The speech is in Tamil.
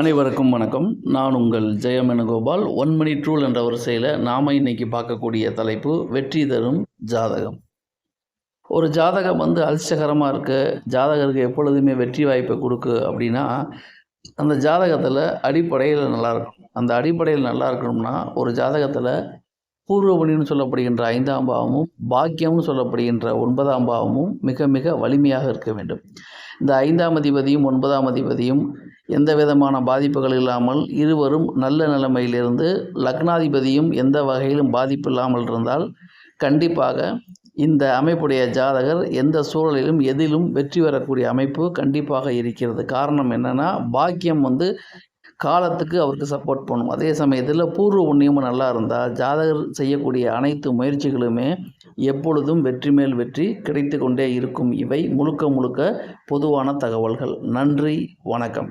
அனைவருக்கும் வணக்கம். நான் உங்கள் ஜெயமெனுகோபால். ஒன் மணி ட்ரூல் என்ற வரிசையில் நாம் இன்னைக்கு பார்க்கக்கூடிய தலைப்பு வெற்றி தரும் ஜாதகம். ஒரு ஜாதகம் வந்து அதிர்ஷ்டகரமாக இருக்கு. ஜாதகருக்கு எப்பொழுதுமே வெற்றி வாய்ப்பை கொடுக்கு அப்படின்னா அந்த ஜாதகத்தில் அடிப்படையில் நல்லா இருக்கும் அந்த அடிப்படையில் நல்லா இருக்கணும்னா ஒரு ஜாதகத்தில் பூர்வபணின்னு சொல்லப்படுகின்ற ஐந்தாம் பாவமும் பாக்கியம்னு சொல்லப்படுகின்ற ஒன்பதாம் பாவமும் மிக மிக வலிமையாக இருக்க வேண்டும். இந்த ஐந்தாம் அதிபதியும் ஒன்பதாம் அதிபதியும் எந்த விதமான பாதிப்புகள் இல்லாமல் இருவரும் நல்ல நிலைமையிலிருந்து லக்னாதிபதியும் எந்த வகையிலும் பாதிப்பு இல்லாமல் இருந்தால் கண்டிப்பாக இந்த அமைப்புடைய ஜாதகர் எந்த சூழலிலும் எதிலும் வெற்றி பெறக்கூடிய அமைப்பு கண்டிப்பாக இருக்கிறது. காரணம் என்னென்னா பாக்கியம் வந்து காலத்துக்கு அவருக்கு சப்போர்ட் பண்ணும். அதே சமயத்தில் பூர்வ புண்ணியமும் நல்லா இருந்தால் ஜாதகர் செய்யக்கூடிய அனைத்து முயற்சிகளுமே எப்பொழுதும் வெற்றி மேல் வெற்றி கிடைத்து கொண்டே இருக்கும். இவை முழுக்க முழுக்க பொதுவான தகவல்கள். நன்றி வணக்கம்.